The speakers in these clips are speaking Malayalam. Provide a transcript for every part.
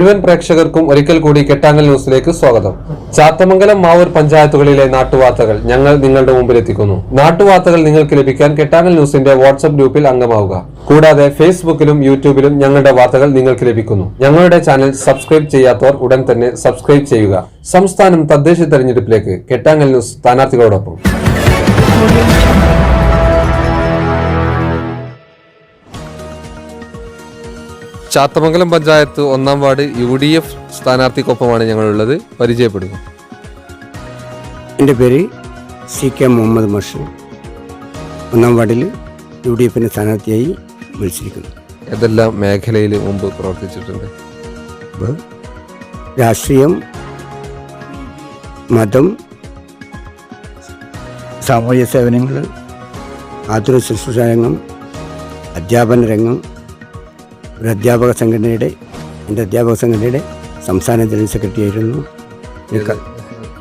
മുഴുവൻ പ്രേക്ഷകർക്കും ഒരിക്കൽ കൂടി കെട്ടാങ്ങൽ ന്യൂസിലേക്ക് സ്വാഗതം. ചാത്തമംഗലം മാവൂർ പഞ്ചായത്തുകളിലെ നാട്ടുവാർത്തകൾ ഞങ്ങൾ നിങ്ങളുടെ മുമ്പിലെത്തിക്കുന്നു. നാട്ടുവാർത്തകൾ നിങ്ങൾക്ക് ലഭിക്കാൻ കെട്ടാങ്ങൽ ന്യൂസിന്റെ വാട്സ്ആപ്പ് ഗ്രൂപ്പിൽ അംഗമാവുക. കൂടാതെ ഫേസ്ബുക്കിലും യൂട്യൂബിലും ഞങ്ങളുടെ വാർത്തകൾ നിങ്ങൾക്ക് ലഭിക്കുന്നു. ഞങ്ങളുടെ ചാനൽ സബ്സ്ക്രൈബ് ചെയ്യാത്തവർ ഉടൻ തന്നെ സബ്സ്ക്രൈബ് ചെയ്യുക. സംസ്ഥാനം തദ്ദേശ തെരഞ്ഞെടുപ്പിലേക്ക് കെട്ടാങ്ങൽ ന്യൂസ് സ്ഥാനാർത്ഥികളോടൊപ്പം. ചാത്തമംഗലം പഞ്ചായത്ത് ഒന്നാം വാർഡ് യു ഡി എഫ് സ്ഥാനാർത്ഥിക്കൊപ്പമാണ് ഞങ്ങളുള്ളത്. പരിചയപ്പെടുന്നു എന്റെ പേര് സി കെ മുഹമ്മദ് മഷു ഒന്നാം വാർഡിൽ യു ഡി എഫിന്റെ സ്ഥാനാർത്ഥിയായി മത്സരിക്കുന്നു. ഏതെല്ലാം മേഖലയിൽ മുമ്പ് പ്രവർത്തിച്ചിട്ടുണ്ട്? രാഷ്ട്രീയം മതം സാമൂഹ്യ സേവനങ്ങൾ ആതുര ശുശ്രൂഷ രംഗം അധ്യാപന രംഗം ഒരു അധ്യാപക സംഘടനയുടെ എന്റെ അധ്യാപക സംഘടനയുടെ സംസ്ഥാന ജനറൽ സെക്രട്ടറി ആയിരുന്നു.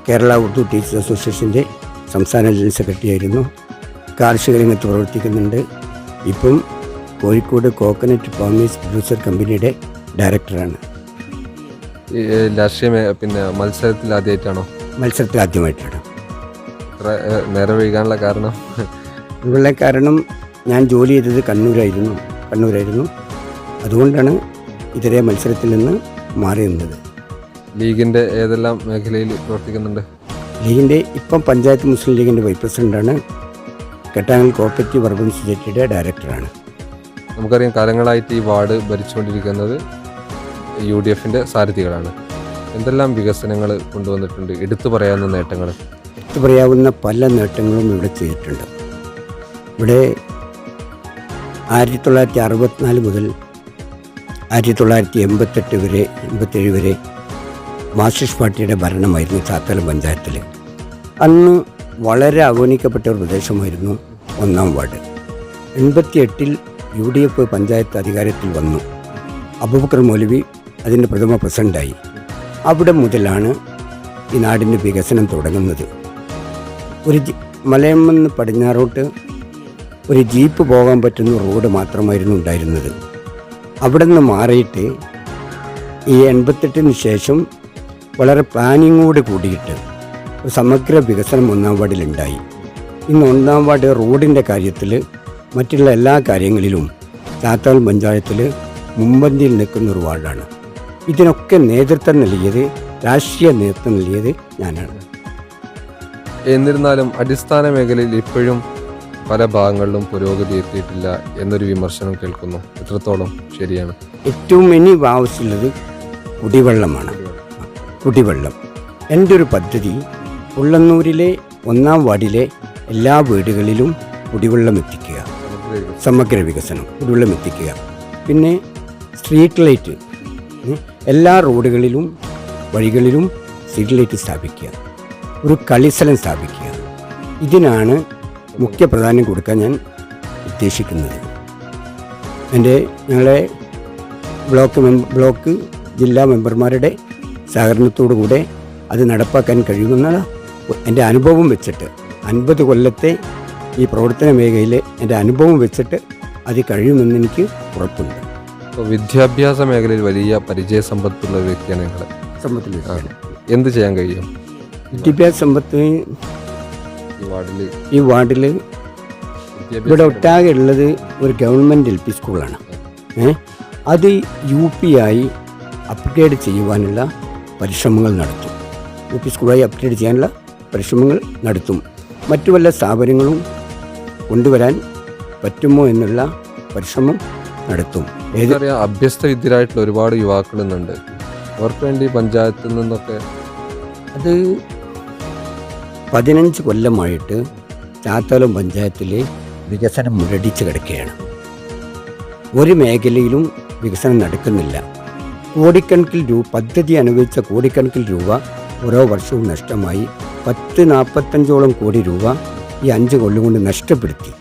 കേരള ഉർദു ടീച്ചേഴ്സ് അസോസിയേഷന്റെ സംസ്ഥാന ജനറൽ സെക്രട്ടറി ആയിരുന്നു. കാർഷിക രംഗത്ത് പ്രവർത്തിക്കുന്നുണ്ട്. ഇപ്പം കോഴിക്കോട് കോക്കനട്ട് ഫാമേഴ്സ് പ്രൊഡ്യൂസർ കമ്പനിയുടെ ഡയറക്ടറാണ്. രാഷ്ട്രീയ പിന്നെ മത്സരത്തിൽ ആദ്യമായിട്ടാണോ? മത്സരത്തിൽ ആദ്യമായിട്ടാണ്. നേരെ വൈകാനുള്ള കാരണം? ഇവളുടെ കാരണം ഞാൻ ജോലി ചെയ്തത് കണ്ണൂരായിരുന്നു. കണ്ണൂരായിരുന്നു. അതുകൊണ്ടാണ് ഇതരെ മത്സരത്തിൽ നിന്ന് മാറി നിന്നത് ലീഗിന്റെ ഏതെല്ലാം മേഖലയിൽ പ്രവർത്തിക്കുന്നുണ്ട്? ലീഗിന്റെ ഇപ്പം പഞ്ചായത്ത് മുസ്ലിം ലീഗിന്റെ വൈസ് പ്രസിഡന്റാണ് കെട്ടാങ്ങൽ കോപ്പറേറ്റീവ് അർബൻ സൊസൈറ്റിയുടെ ഡയറക്ടറാണ്. നമുക്കറിയാം കാലങ്ങളായിട്ട് ഈ വാർഡ് ഭരിച്ചുകൊണ്ടിരിക്കുന്നത് യു ഡി എഫിന്റെ സാരഥികളാണ്. എന്തെല്ലാം വികസനങ്ങൾ കൊണ്ടുവന്നിട്ടുണ്ട്? എടുത്തു പറയാവുന്ന നേട്ടങ്ങൾ. എടുത്തു പറയാവുന്ന പല നേട്ടങ്ങളും ഇവിടെ ചെയ്തിട്ടുണ്ട്. ഇവിടെ ആയിരത്തി തൊള്ളായിരത്തി അറുപത്തിനാല് മുതൽ ആയിരത്തി തൊള്ളായിരത്തി എൺപത്തെട്ട് വരെ എൺപത്തേഴ് വരെ മാർക്സിസ്റ്റ് പാർട്ടിയുടെ ഭരണമായിരുന്നു ചാത്തല പഞ്ചായത്തിൽ അന്ന് വളരെ അവഗണിക്കപ്പെട്ട ഒരു പ്രദേശമായിരുന്നു ഒന്നാം വാർഡ്. എൺപത്തിയെട്ടിൽ യു ഡി എഫ് പഞ്ചായത്ത് അധികാരത്തിൽ വന്നു. അബൂബക്കർ മൗലവി അതിന്റെ പ്രഥമ പ്രസിഡന്റായി അവിടെ മുതലാണ് ഈ നാടിന്റെ വികസനം തുടങ്ങുന്നത്. ഒരു മലയമ്മന്ന് പടിഞ്ഞാറോട്ട് ഒരു ജീപ്പ് പോകാൻ പറ്റുന്ന റോഡ് മാത്രമായിരുന്നു ഉണ്ടായിരുന്നത്. അവിടെ നിന്ന് മാറിയിട്ട് ഈ എൺപത്തെട്ടിന് ശേഷം വളരെ പ്ലാനിങ്ങോട് കൂടിയിട്ട് സമഗ്ര വികസനം ഒന്നാം വാർഡിലുണ്ടായി. ഇന്ന് ഒന്നാം വാർഡ് റോഡിന്റെ കാര്യത്തിൽ മറ്റുള്ള എല്ലാ കാര്യങ്ങളിലും താത്താൽ പഞ്ചായത്തിൽ മുമ്പന്തിയിൽ നിൽക്കുന്ന ഒരു വാർഡാണ്. ഇതിനൊക്കെ നേതൃത്വം നൽകിയത് രാഷ്ട്രീയ നേതൃത്വം നൽകിയത് ഞാനാണ്. എന്നിരുന്നാലും അടിസ്ഥാന മേഖലയിൽ ഇപ്പോഴും പല ഭാഗങ്ങളിലും പുരോഗതി എത്തിയിട്ടില്ല എന്നൊരു വിമർശനം കേൾക്കുന്നു. എത്രത്തോളം ശരിയാണ്? ഏറ്റവും ഇനി ആവശ്യമുള്ളത് കുടിവെള്ളമാണ്. കുടിവെള്ളം. എന്റെ ഒരു പദ്ധതി? ഉള്ളന്നൂരിലെ ഒന്നാം വാർഡിലെ എല്ലാ വീടുകളിലും കുടിവെള്ളം എത്തിക്കുക. സമഗ്ര വികസനം കുടിവെള്ളം എത്തിക്കുക. പിന്നെ സ്ട്രീറ്റ് ലൈറ്റ്. എല്ലാ റോഡുകളിലും വഴികളിലും സ്ട്രീറ്റ് ലൈറ്റ് സ്ഥാപിക്കുക. ഒരു കളിസ്ഥലം സ്ഥാപിക്കുക. ഇതിനാണ് മുഖ്യ പ്രാധാന്യം കൊടുക്കാൻ ഞാൻ ഉദ്ദേശിക്കുന്നത്. എന്റെ ഞങ്ങളെ ബ്ലോക്ക് മെമ്പ ബ്ലോക്ക് ജില്ലാ മെമ്പർമാരുടെ സഹകരണത്തോടു കൂടെ അത് നടപ്പാക്കാൻ കഴിയുമെന്നാണ് എന്റെ അനുഭവം വെച്ചിട്ട് അൻപത് കൊല്ലത്തെ ഈ പ്രവർത്തന മേഖലയിൽ എന്റെ അനുഭവം വെച്ചിട്ട് അത് കഴിയുമെന്ന് എനിക്ക് ഉറപ്പുണ്ട്. അപ്പോൾ വിദ്യാഭ്യാസ മേഖലയിൽ വലിയ പരിചയ സമ്പത്തുള്ള വ്യക്തിയാണ് നിങ്ങൾ സമ്പത്തിൽ എന്ത് ചെയ്യാൻ കഴിയും? വിദ്യാഭ്യാസ സമ്പത്ത് ഈ വാർഡിൽ ഇവിടെ ഒട്ടാകെ ഉള്ളത് ഒരു ഗവൺമെന്റ് എൽ പി സ്കൂളാണ്. ഏ? അത് യു പി ആയി അപ്ഗ്രേഡ് ചെയ്യുവാനുള്ള പരിശ്രമങ്ങൾ നടത്തും. യു പി സ്കൂളായി അപ്ഗ്രേഡ് ചെയ്യാനുള്ള പരിശ്രമങ്ങൾ നടത്തും. മറ്റു വല്ല സ്ഥാപനങ്ങളും കൊണ്ടുവരാൻ പറ്റുമോ എന്നുള്ള പരിശ്രമം നടത്തും. ഏത് എനിക്കറിയാം അഭ്യസ്ത വിദ്യരായിട്ടുള്ള ഒരുപാട് യുവാക്കൾ ഇന്നുണ്ട്. അവർക്ക് വേണ്ടി പഞ്ചായത്തിൽ നിന്നൊക്കെ അത് പതിനഞ്ച് കൊല്ലമായിട്ട് ചാത്തോലം പഞ്ചായത്തിൽ വികസനം മുരടിച്ച് കിടക്കുകയാണ്. ഒരു മേഖലയിലും വികസനം നടക്കുന്നില്ല. കോടിക്കണക്കിൽ രൂപ പദ്ധതി അനുവദിച്ച കോടിക്കണക്കിൽ രൂപ ഓരോ വർഷവും നഷ്ടമായി. പത്ത് നാൽപ്പത്തഞ്ചോളം കോടി രൂപ ഈ അഞ്ച് കൊല്ലം കൊണ്ട് നഷ്ടപ്പെടുത്തി.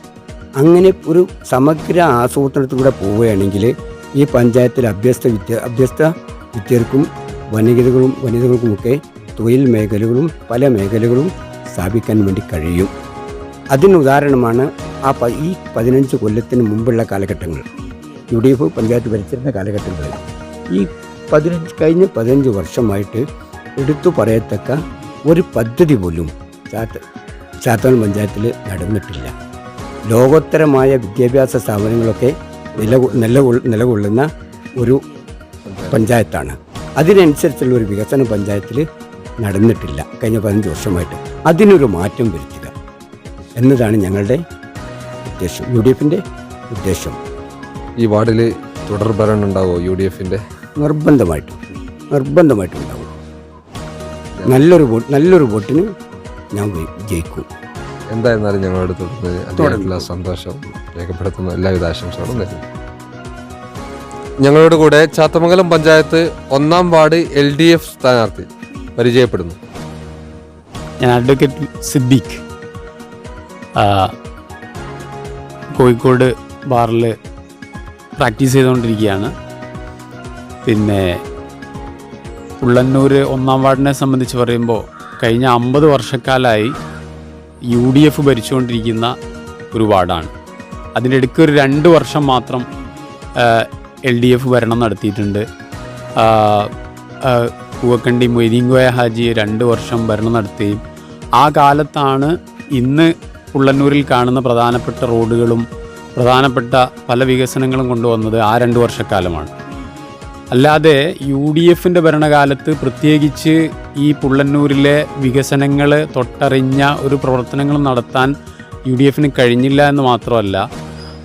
അങ്ങനെ ഒരു സമഗ്ര ആസൂത്രണത്തിലൂടെ പോവുകയാണെങ്കിൽ ഈ പഞ്ചായത്തിൽ അഭ്യസ്ത വിദ്യ അഭ്യസ്ത വിദ്യർക്കും വനിതകളും വനിതകൾക്കുമൊക്കെ തൊഴിൽ മേഖലകളും പല മേഖലകളും സ്ഥാപിക്കാൻ വേണ്ടി കഴിയും. അതിന് ഉദാഹരണമാണ് ആ ഈ പതിനഞ്ച് കൊല്ലത്തിന് മുമ്പുള്ള കാലഘട്ടങ്ങൾ. യു ഡി എഫ് പഞ്ചായത്ത് ഭരിച്ചിരുന്ന കാലഘട്ടങ്ങളിൽ. ഈ പതിനഞ്ച് കഴിഞ്ഞ പതിനഞ്ച് വർഷമായിട്ട് എടുത്തു പറയത്തക്ക ഒരു പദ്ധതി പോലും ചാത്ത പഞ്ചായത്തിൽ നടന്നിട്ടില്ല. ലോകോത്തരമായ വിദ്യാഭ്യാസ സ്ഥാപനങ്ങളൊക്കെ നില നിലകൊ- നിലകൊള്ളുന്ന ഒരു പഞ്ചായത്താണ്. അതിനനുസരിച്ചുള്ള ഒരു വികസന പഞ്ചായത്തിൽ നടന്നിട്ടില്ല. കഴിഞ്ഞ പതിനഞ്ച് വർഷമായിട്ട്. അതിനൊരു മാറ്റം വരുത്തുക എന്നതാണ് ഞങ്ങളുടെ ഉദ്ദേശം. യു ഡി എഫിന്റെ ഉദ്ദേശം. ഈ വാർഡിൽ തുടർ ഭരണം ഉണ്ടാവുമോ യു ഡി എഫിന്റെ നിർബന്ധമായിട്ടും. നിർബന്ധമായിട്ടും ഉണ്ടാവും നല്ലൊരു വോട്ട് നല്ലൊരു വോട്ടിന് ഞാൻ ജയിക്കും. എന്തായിരുന്നാലും ഞങ്ങളുടെ തുടർന്ന് സന്തോഷം രേഖപ്പെടുത്തുന്ന എല്ലാവിധ ആശംസകളും നേരുന്നു. ഞങ്ങളോട് കൂടെ ചാത്തമംഗലം പഞ്ചായത്ത് ഒന്നാം വാർഡ് എൽ ഡി എഫ് സ്ഥാനാർത്ഥി പരിചയപ്പെടുന്നു. ഞാൻ അഡ്വക്കേറ്റ് സിദ്ദീഖ്. കോഴിക്കോട് ബാറിൽ പ്രാക്ടീസ് ചെയ്തുകൊണ്ടിരിക്കുകയാണ്. പിന്നെ ഉള്ളന്നൂർ ഒന്നാം വാർഡിനെ സംബന്ധിച്ച് പറയുമ്പോൾ കഴിഞ്ഞ അമ്പത് വർഷക്കാലമായി യു ഡി എഫ് ഭരിച്ചുകൊണ്ടിരിക്കുന്ന ഒരു വാർഡാണ്. അതിന്റെ ഇടയ്ക്ക് ഒരു രണ്ട് വർഷം മാത്രം എൽ ഡി എഫ് ഭരണം നടത്തിയിട്ടുണ്ട്. പൂവക്കണ്ടി മൊയ്തീൻകോയ ഹാജി രണ്ട് വർഷം ഭരണം നടത്തുകയും ആ കാലത്താണ് ഇന്ന് പുള്ളന്നൂരിൽ കാണുന്ന പ്രധാനപ്പെട്ട റോഡുകളും പ്രധാനപ്പെട്ട പല വികസനങ്ങളും കൊണ്ടുവന്നത് ആ രണ്ട് വർഷക്കാലമാണ്. അല്ലാതെ യു ഡി എഫിന്റെ ഭരണകാലത്ത് പ്രത്യേകിച്ച് ഈ പുള്ളന്നൂരിലെ വികസനങ്ങൾ തൊട്ടറിഞ്ഞ ഒരു പ്രവർത്തനങ്ങൾ നടത്താൻ യു ഡി എഫിന് കഴിഞ്ഞില്ല എന്ന് മാത്രമല്ല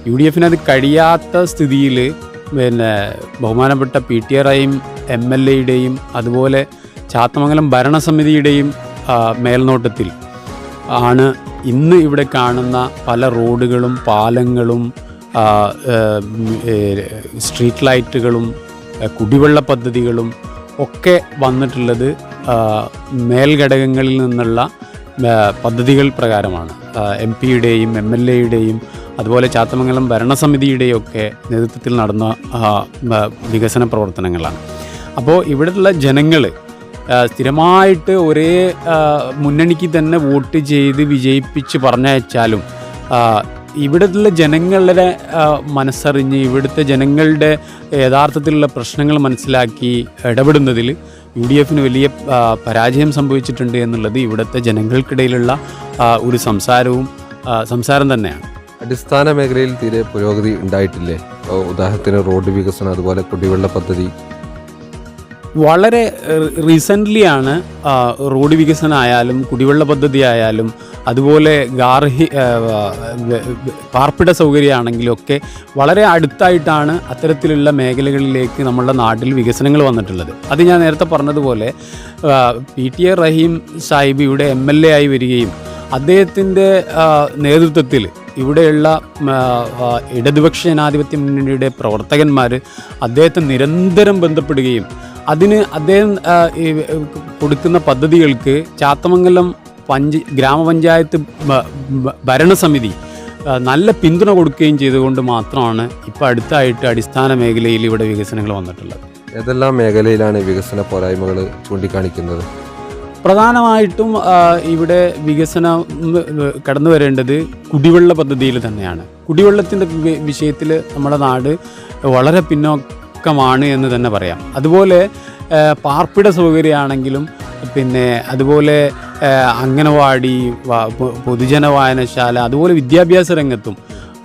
യു ഡി എഫിന് അത് കഴിയാത്ത സ്ഥിതിയിൽ പിന്നെ ബഹുമാനപ്പെട്ട പി ടി ആറായും എം എൽ എയുടെയും അതുപോലെ ചാത്തമംഗലം ഭരണസമിതിയുടെയും മേൽനോട്ടത്തിൽ ആണ് ഇന്ന് ഇവിടെ കാണുന്ന പല റോഡുകളും പാലങ്ങളും സ്ട്രീറ്റ് ലൈറ്റുകളും കുടിവെള്ള പദ്ധതികളും ഒക്കെ വന്നിട്ടുള്ളത് മേൽഘടകങ്ങളിൽ നിന്നുള്ള പദ്ധതികൾ പ്രകാരമാണ്. എം പിയുടെയും എം എൽ എയുടെയും അതുപോലെ ചാത്തമംഗലം ഭരണസമിതിയുടെയൊക്കെ നേതൃത്വത്തിൽ നടന്ന വികസന പ്രവർത്തനങ്ങളാണ്. അപ്പോൾ ഇവിടെയുള്ള ജനങ്ങൾ സ്ഥിരമായിട്ട് ഒരേ മുന്നണിക്ക് തന്നെ വോട്ട് ചെയ്ത് വിജയിപ്പിച്ച് പറഞ്ഞയച്ചാലും ഇവിടുത്തെ ജനങ്ങളുടെ മനസ്സറിഞ്ഞ് ഇവിടുത്തെ ജനങ്ങളുടെ യഥാർത്ഥത്തിലുള്ള പ്രശ്നങ്ങൾ മനസ്സിലാക്കി ഇടപെടുന്നതിൽ യു ഡി എഫിന് വലിയ പരാജയം സംഭവിച്ചിട്ടുണ്ട് എന്നുള്ളത് ഇവിടുത്തെ ജനങ്ങൾക്കിടയിലുള്ള ഒരു സംസാരവും സംസാരം തന്നെയാണ്. അടിസ്ഥാന മേഖലയിൽ തീരെ പുരോഗതി ഉണ്ടായിട്ടില്ലേ? ഉദാഹരണത്തിന് റോഡ് വികസനം അതുപോലെ കുടിവെള്ള പദ്ധതി. വളരെ റീസെന്റ്ലി ആണ് റോഡ് വികസനം ആയാലും കുടിവെള്ള പദ്ധതി ആയാലും അതുപോലെ ഗാർഹി പാർപ്പിട സൗകര്യമാണെങ്കിലും ഒക്കെ വളരെ അടുത്തായിട്ടാണ് അത്തരത്തിലുള്ള മേഖലകളിലേക്ക് നമ്മളുടെ നാട്ടിൽ വികസനങ്ങൾ വന്നിട്ടുള്ളത്. അത് ഞാൻ നേരത്തെ പറഞ്ഞതുപോലെ P T A Raheem Sahib ഇവിടെ എം എൽ എ ആയി വരികയും അദ്ദേഹത്തിന്റെ നേതൃത്വത്തിൽ ഇവിടെയുള്ള ഇടതുപക്ഷ ജനാധിപത്യ മുന്നണിയുടെ പ്രവർത്തകന്മാർ അദ്ദേഹത്തെ നിരന്തരം ബന്ധപ്പെടുകയും അതിന് അദ്ദേഹം കൊടുക്കുന്ന പദ്ധതികൾക്ക് ചാത്തമംഗലം പഞ്ച ഗ്രാമപഞ്ചായത്ത് ഭരണസമിതി നല്ല പിന്തുണ കൊടുക്കുകയും ചെയ്തുകൊണ്ട് മാത്രമാണ് ഇപ്പോൾ അടുത്തായിട്ട് അടിസ്ഥാന മേഖലയിൽ ഇവിടെ വികസനങ്ങൾ വന്നിട്ടുള്ളത്. ഏതെല്ലാം മേഖലയിലാണ് വികസന പോരായ്മകൾ ചൂണ്ടിക്കാണിക്കുന്നത്? പ്രധാനമായിട്ടും ഇവിടെ വികസനം കടന്നു വരേണ്ടത് കുടിവെള്ള പദ്ധതിയിൽ തന്നെയാണ്. കുടിവെള്ളത്തിന്റെ വിഷയത്തിൽ നമ്മുടെ നാട് വളരെ പിന്നോക്കമാണ് എന്ന് തന്നെ പറയാം. അതുപോലെ പാർപ്പിട സൗകര്യമാണെങ്കിലും പിന്നെ അതുപോലെ അംഗനവാടി പൊതുജന വായനശാല അതുപോലെ വിദ്യാഭ്യാസ രംഗത്തും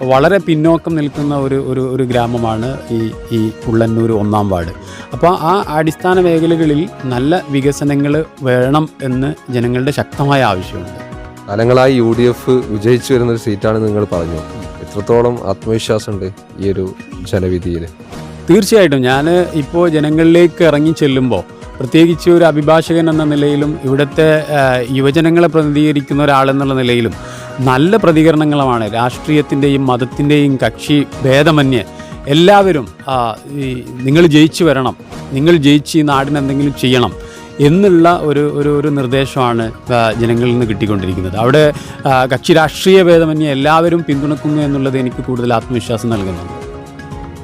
വളരെ പിന്നോക്കം നിൽക്കുന്ന ഒരു ഒരു ഒരു ഗ്രാമമാണ് ഈ ഈ ഉള്ളന്നൂർ ഒന്നാം വാർഡ്. അപ്പോൾ ആ അടിസ്ഥാന മേഖലകളിൽ നല്ല വികസനങ്ങൾ വേണം എന്ന് ജനങ്ങളുടെ ശക്തമായ ആവശ്യമുണ്ട്. കാലങ്ങളായി യു ഡി എഫ് വിജയിച്ചു വരുന്ന ഒരു സീറ്റാണ് നിങ്ങൾ പറഞ്ഞു. എത്രത്തോളം ആത്മവിശ്വാസമുണ്ട് ഈ ഒരു ജനവിധിയിൽ? തീർച്ചയായിട്ടും. ഞാൻ ഇപ്പോൾ ജനങ്ങളിലേക്ക് ഇറങ്ങി ചെല്ലുമ്പോൾ പ്രത്യേകിച്ച് ഒരു അഭിഭാഷകൻ എന്ന നിലയിലും ഇവിടുത്തെ യുവജനങ്ങളെ പ്രതിനിധീകരിക്കുന്ന ഒരാളെന്നുള്ള നിലയിലും നല്ല പ്രതികരണങ്ങളുമാണ് രാഷ്ട്രീയത്തിന്റെയും മതത്തിന്റെയും കക്ഷി ഭേദമന്യേ എല്ലാവരും ഈ നിങ്ങൾ ജയിച്ചു വരണം. നിങ്ങൾ ജയിച്ച് ഈ നാടിന് എന്തെങ്കിലും ചെയ്യണം എന്നുള്ള ഒരു ഒരു ഒരു നിർദ്ദേശമാണ് ജനങ്ങളിൽ നിന്ന് കിട്ടിക്കൊണ്ടിരിക്കുന്നത്. അവിടെ കക്ഷി രാഷ്ട്രീയ ഭേദമന്യേ എല്ലാവരും പിന്തുണക്കുന്നു എന്നുള്ളത് എനിക്ക് കൂടുതൽ ആത്മവിശ്വാസം നൽകുന്നുണ്ട്.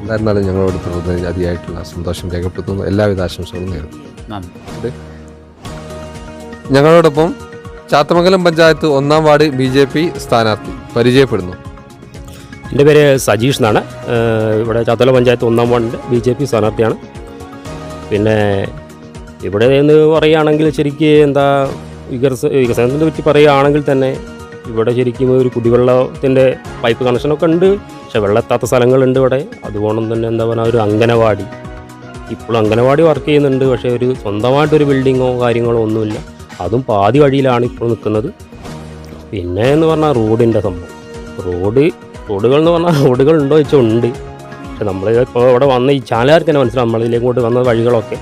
എന്തായിരുന്നാലും ഞങ്ങളോട് അതിയായിട്ടുള്ള സന്തോഷം രേഖപ്പെടുത്തുന്നു. എല്ലാവിധ ആശംസകളും നേരുന്നു. നന്ദി. ഞങ്ങളോടൊപ്പം ചാത്തമംഗലം പഞ്ചായത്ത് ഒന്നാം വാർഡ് ബി ജെ പി സ്ഥാനാർത്ഥി പരിചയപ്പെടുന്നു. എന്റെ പേര് സജീഷ് എന്നാണ്. ഇവിടെ ചാത്തല പഞ്ചായത്ത് ഒന്നാം വാർഡിന്റെ ബി ജെ പി സ്ഥാനാർത്ഥിയാണ്. പിന്നെ ഇവിടെ എന്ന് പറയുകയാണെങ്കിൽ ശരിക്ക് എന്താ വികസ വികസനത്തിനെ പറ്റി പറയുകയാണെങ്കിൽ തന്നെ ഇവിടെ ശരിക്കും ഒരു കുടിവെള്ളത്തിന്റെ പൈപ്പ് കണക്ഷനൊക്കെ ഉണ്ട്. പക്ഷെ വെള്ളമെത്താത്ത സ്ഥലങ്ങളുണ്ട് ഇവിടെ. അതുകൊണ്ട് തന്നെ എന്താ പറയുക ഒരു അംഗനവാടി. ഇപ്പോൾ അംഗനവാടി വർക്ക് ചെയ്യുന്നുണ്ട്. പക്ഷേ ഒരു സ്വന്തമായിട്ടൊരു ബിൽഡിങ്ങോ കാര്യങ്ങളോ ഒന്നുമില്ല. അതും പാതി വഴിയിലാണ് ഇപ്പോൾ നിൽക്കുന്നത്. പിന്നെ എന്ന് പറഞ്ഞാൽ റോഡിന്റെ സംഭവം. റോഡ് റോഡുകൾ എന്ന് പറഞ്ഞാൽ റോഡുകൾ ഉണ്ടോ വെച്ചാൽ ഉണ്ട്. പക്ഷെ നമ്മൾ ഇപ്പോൾ ഇവിടെ വന്ന ഈ ചാലാർക്ക് തന്നെ മനസ്സിലാവും നമ്മളിതിലേക്കോട്ട് വന്ന വഴികളൊക്കെ.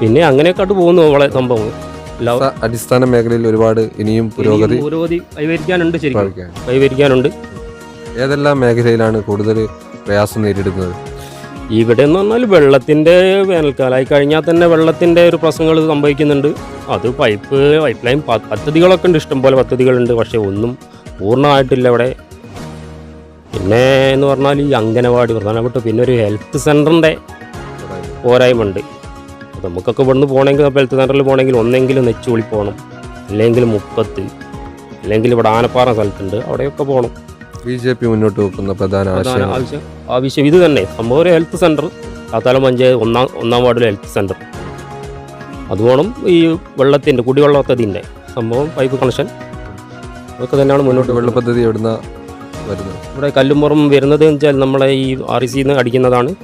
പിന്നെ അങ്ങനെയൊക്കെ ആയിട്ട് പോകുന്നു നമ്മളെ സംഭവം. അടിസ്ഥാന മേഖലയിൽ ഒരുപാട് ഇനിയും പുരോഗതി പുരോഗതി കൈവരിക്കാനുണ്ട് ശരിക്കും. കൈവരിക്കാനുണ്ട്. ഏതെല്ലാം മേഖലയിലാണ് കൂടുതൽ പ്രയാസം നേരിടുന്നത്? ഇവിടെ എന്ന് പറഞ്ഞാൽ വെള്ളത്തിന്റെ വേനൽക്കാലമായി കഴിഞ്ഞാൽ തന്നെ വെള്ളത്തിന്റെ ഒരു പ്രശ്നങ്ങൾ സംഭവിക്കുന്നുണ്ട്. അത് പൈപ്പ് പൈപ്പ് ലൈൻ പദ്ധതികളൊക്കെ ഉണ്ട്. ഇഷ്ടംപോലെ പദ്ധതികളുണ്ട്. പക്ഷേ ഒന്നും പൂർണമായിട്ടില്ല ഇവിടെ. പിന്നെ എന്ന് പറഞ്ഞാൽ ഈ അംഗനവാടി പ്രധാനപ്പെട്ട പിന്നെ ഒരു ഹെൽത്ത് സെന്ററിന്റെ പോരായ്മ ഉണ്ട് നമുക്കൊക്കെ ഇവിടുന്ന് പോകണമെങ്കിൽ അപ്പോൾ ഹെൽത്ത് സെന്ററിൽ പോകണമെങ്കിൽ ഒന്നെങ്കിലും നെച്ചുളി പോകണം. അല്ലെങ്കിൽ മുപ്പത്ത് അല്ലെങ്കിൽ ഇവിടെ ആനപ്പാറ സ്ഥലത്തുണ്ട്. അവിടെയൊക്കെ പോകണം. ബി ജെ പി മുന്നോട്ട് വെക്കുന്ന പ്രധാന ആശയം. ആവശ്യം. ആവശ്യം ഇത് തന്നെ. സംഭവം ഒരു ഹെൽത്ത് സെന്റർ. കാത്താലം പഞ്ചായത്ത് ഒന്നാം ഒന്നാം വാർഡിലെ ഹെൽത്ത് സെന്റർ. അതുപോണം ഈ വെള്ളത്തിന്റെ കുടിവെള്ള പദ്ധതിന്റെ സംഭവം പൈപ്പ് കണക്ഷൻ. അതൊക്കെ തന്നെയാണ് മുന്നോട്ട് വെള്ള പദ്ധതി എവിടുന്ന വരുന്നത്? ഇവിടെ കല്ലുമ്പുറം വരുന്നത് എന്ന് വെച്ചാൽ നമ്മളെ ഈ ആർ ഇ സിന്ന് അടിക്കുന്നതാണ്.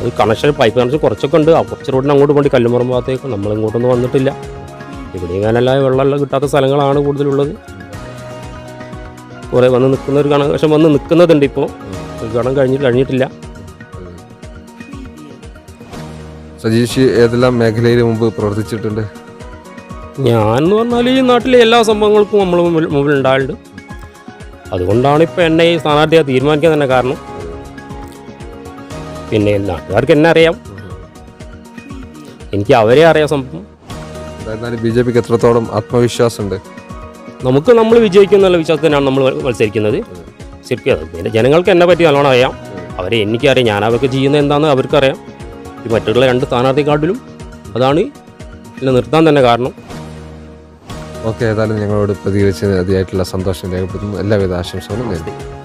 അത് കണക്ഷൻ പൈപ്പ് കണക്ഷൻ കുറച്ചൊക്കെ ഉണ്ട്. ആ കുറച്ച് റോഡിന് അങ്ങോട്ട് പോയി കല്ലുമ്പുറം ഭാഗത്തേക്ക്. നമ്മൾ ഇങ്ങോട്ടൊന്നും വന്നിട്ടില്ല. ഇവിടെ വേനലായ വെള്ളമെല്ലാം കിട്ടാത്ത സ്ഥലങ്ങളാണ് കൂടുതലുള്ളത്. കുറേ വന്ന് നിൽക്കുന്ന ഒരു ഗണം പക്ഷെ വന്ന് നിൽക്കുന്നതുണ്ട് ഇപ്പോൾ. ഗണം കഴിഞ്ഞ് കഴിഞ്ഞിട്ടില്ല. സജീഷ് ഏതെല്ലാം മേഖലയിൽ മുമ്പ് പ്രവർത്തിച്ചിട്ടുണ്ട്? ഞാൻ എന്ന് പറഞ്ഞാൽ ഈ നാട്ടിലെ എല്ലാ സംഭവങ്ങൾക്കും നമ്മൾ മുമ്പിൽ മുമ്പിൽ ഉണ്ടായിട്ടുണ്ട് അതുകൊണ്ടാണ് ഇപ്പോൾ എന്നെ ഈ സ്ഥാനാർത്ഥിയെ തീരുമാനിക്കാൻ തന്നെ കാരണം. പിന്നെ നാട്ടുകാർക്ക് എന്നെ അറിയാം. എനിക്ക് അവരെ അറിയാം സംഭവം. ബി ജെ പിക്ക് എത്രത്തോളം ആത്മവിശ്വാസമുണ്ട്? നമുക്ക് നമ്മൾ വിജയിക്കും എന്നുള്ള വിശ്വാസത്തിനാണ് നമ്മൾ മത്സരിക്കുന്നത്. ശരിക്കും ജനങ്ങൾക്ക് എന്നെ പറ്റി നല്ലോണം അറിയാം. അവരെ എനിക്കറിയാം. ഞാൻ അവർക്ക് ചെയ്യുന്നത് എന്താണെന്ന് അവർക്കറിയാം. ഈ മറ്റുള്ള രണ്ട് സ്ഥാനാർത്ഥിക്കാട്ടിലും അതാണ് ഇതിനെ നിർത്താൻ തന്നെ കാരണം. ഓക്കെ ഏതായാലും ഞങ്ങളോട് പ്രതികരിച്ചതിന് അതിയായിട്ടുള്ള സന്തോഷം രേഖപ്പെടുത്തുന്നു. എല്ലാവിധ ആശംസകളും നേരുന്നു.